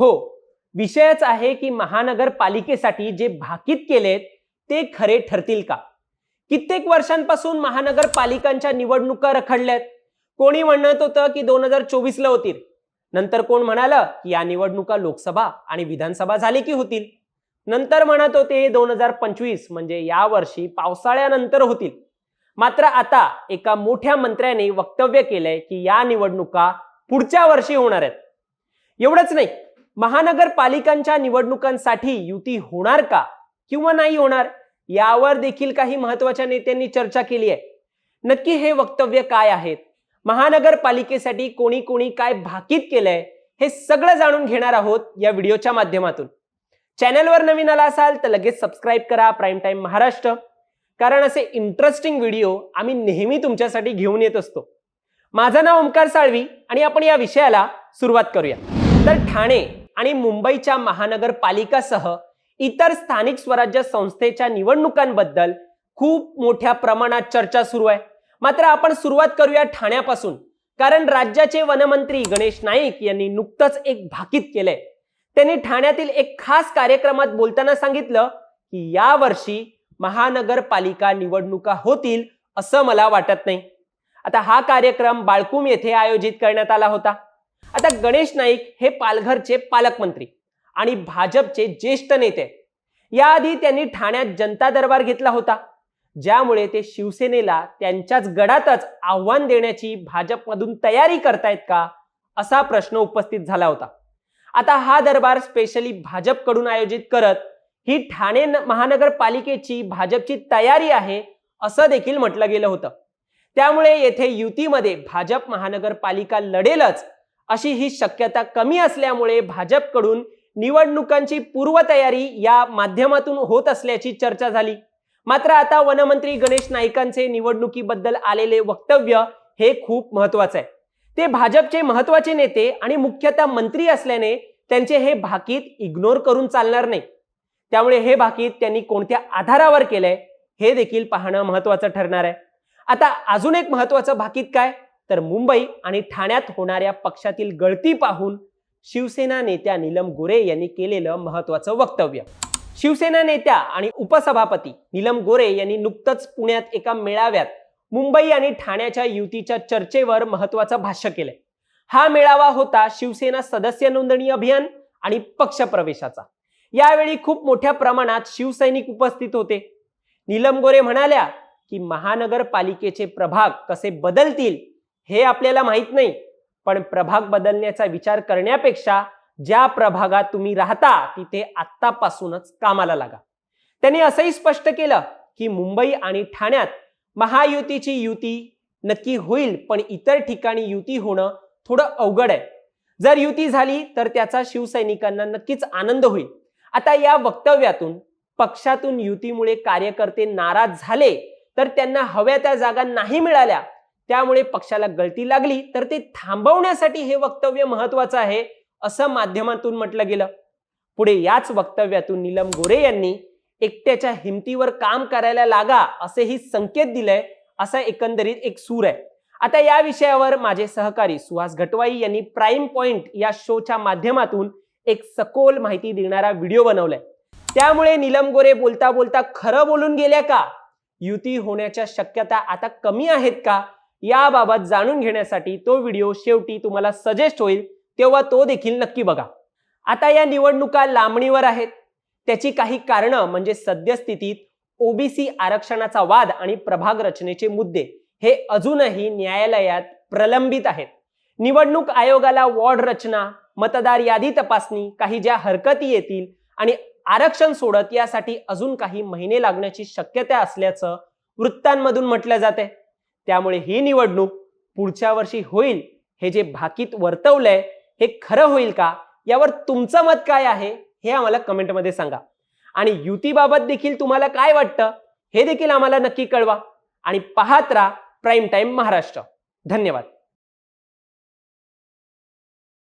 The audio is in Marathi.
हो विषयच आहे की महानगरपालिकेसाठी जे भाकीत केलेत ते खरे ठरतील का? कित्येक वर्षांपासून महानगरपालिकांच्या निवडणुका रखडल्यात. कोणी म्हणत होतं की दोन हजार चोवीसला होतील? नंतर कोण म्हणालं की या निवडणुका लोकसभा आणि विधानसभा झाली की होतील? नंतर म्हणत होते दोन हजार पंचवीस म्हणजे या वर्षी पावसाळ्यानंतर होतील. मात्र आता एका मोठ्या मंत्र्याने वक्तव्य केलंय की या निवडणुका पुढच्या वर्षी होणार आहेत. एवढंच नाही महानगरपालिकांच्या निवडणुकांसाठी युती होणार का किंवा नाही होणार यावर देखील काही महत्त्वाच्या नेत्यांनी चर्चा केली आहे. नक्की हे वक्तव्य काय आहेत? महानगरपालिकेसाठी कोणी कोणी काय भाकीत केलंय हे सगळं जाणून घेणार आहोत या व्हिडिओच्या माध्यमातून. चॅनलवर नवीन आला असाल तर लगेच सबस्क्राईब करा प्राईम टाईम महाराष्ट्र कारण असे इंटरेस्टिंग व्हिडिओ आम्ही नेहमी तुमच्यासाठी घेऊन येत असतो. माझं नाव ओमकार साळवी आणि आपण या विषयाला सुरुवात करूया तर ठाणे आणि मुंबईच्या महानगरपालिकासह इतर स्थानिक स्वराज्य संस्थेच्या निवडणुकांबद्दल खूप मोठ्या प्रमाणात चर्चा सुरू आहे. मात्र आपण सुरुवात करूया ठाण्यापासून कारण राज्याचे वनमंत्री गणेश नाईक यांनी नुकतंच एक भाकीत केलंय. त्यांनी ठाण्यातील एक खास कार्यक्रमात बोलताना सांगितलं की या वर्षी महानगरपालिका निवडणुका होतील असं मला वाटत नाही. आता हा कार्यक्रम बाळकुम येथे आयोजित करण्यात आला होता. आता गणेश नाईक हे पालघरचे पालकमंत्री आणि भाजपचे ज्येष्ठ नेते. याआधी त्यांनी ठाण्यात जनता दरबार घेतला होता. ज्यामुळे ते शिवसेनेला त्यांच्याच गडातच आव्हान देण्याची भाजपमधून तयारी करतायत का असा प्रश्न उपस्थित झाला होता. आता हा दरबार स्पेशली भाजपकडून आयोजित करत ही ठाणे महानगरपालिकेची भाजपची तयारी आहे असं देखील म्हटलं गेलं होतं. त्यामुळे येथे युतीमध्ये भाजप महानगरपालिका लढेलच अशी ही शक्यता कमी असल्यामुळे भाजपकडून निवडणुकांची पूर्वतयारी या माध्यमातून होत असल्याची चर्चा झाली. मात्र आता वनमंत्री गणेश नाईकांचे निवडणुकीबद्दल आलेले वक्तव्य हे खूप महत्वाचं आहे. ते भाजपचे महत्त्वाचे नेते आणि मुख्यतः मंत्री असल्याने त्यांचे हे भाकीत इग्नोर करून चालणार नाही. त्यामुळे हे भाकीत त्यांनी कोणत्या आधारावर केलंय हे देखील पाहणं महत्वाचं ठरणार आहे. आता अजून एक महत्वाचं भाकीत काय? तर मुंबई आणि ठाण्यात होणाऱ्या पक्षातील गळती पाहून शिवसेना नेत्या नीलम गोरे यांनी केलेलं महत्वाचं वक्तव्य. शिवसेना नेत्या आणि उपसभापती नीलम गोरे यांनी नुकतंच पुण्यात एका मेळाव्यात मुंबई आणि ठाण्याच्या युतीच्या चर्चेवर महत्वाचं भाष्य केलंय. हा मेळावा होता शिवसेना सदस्य नोंदणी अभियान आणि पक्ष प्रवेशाचा यावेळी खूप मोठ्या प्रमाणात शिवसैनिक उपस्थित होते. नीलम गोरे म्हणाल्या की महानगरपालिकेचे प्रभाग कसे बदलतील हे आपल्याला माहीत नाही. पण प्रभाग बदलण्याचा विचार करण्यापेक्षा ज्या प्रभागात तुम्ही राहता तिथे आत्तापासूनच कामाला लागा. त्यांनी असंही स्पष्ट केलं की मुंबई आणि ठाण्यात महायुतीची युती नक्की होईल पण इतर ठिकाणी युती होणं थोडं अवघड आहे. जर युती झाली तर त्याचा शिवसैनिकांना नक्कीच आनंद होईल. आता या वक्तव्यातून पक्षातून युतीमुळे कार्यकर्ते नाराज झाले तर त्यांना हव्या त्या जागा नाही मिळाल्या. त्यामुळे पक्षाला गळती लागली तर ते थांबवण्यासाठी हे वक्तव्य महत्वाचं आहे असं माध्यमातून म्हटलं गेलं. पुढे याच वक्तव्यातून नीलम गोरे यांनी एकट्याच्या हिमतीवर काम करायला लागा असेही संकेत दिलंय असा एकंदरीत एक सूर आहे. आता या विषयावर माझे सहकारी सुहास घटवाई यांनी प्राईम पॉइंट या शोच्या माध्यमातून एक सखोल माहिती देणारा व्हिडिओ बनवलाय. त्यामुळे नीलम गोरे बोलता बोलता खरं बोलून गेल्या का? युती होण्याच्या शक्यता आता कमी आहेत का? याबाबत जाणून घेण्यासाठी तो व्हिडिओ शेवटी तुम्हाला सजेस्ट होईल तेव्हा तो देखील नक्की बघा. आता या निवडणुका लांबणीवर आहेत. त्याची काही कारणं म्हणजे सद्यस्थितीत ओबीसी आरक्षणाचा वाद आणि प्रभाग रचनेचे मुद्दे हे अजूनही न्यायालयात प्रलंबित आहेत. निवडणूक आयोगाला वॉर्ड रचना मतदार यादी तपासणी काही ज्या हरकती येतील आणि आरक्षण सोडत यासाठी अजून काही महिने लागण्याची शक्यता असल्याचं वृत्तांमधून म्हटलं जाते त्यामुळे ही निवडणूक पुढच्या वर्षी होईल हे जे भाकीत वर्तवलंय हे खरं होईल का? यावर तुमचं मत काय आहे? हे आम्हाला कमेंटमध्ये सांगा. आणि युतीबाबत देखील तुम्हाला काय वाटतं? हे देखील आम्हाला नक्की कळवा. आणि पाहत राहा प्राईम टाईम महाराष्ट्र. धन्यवाद.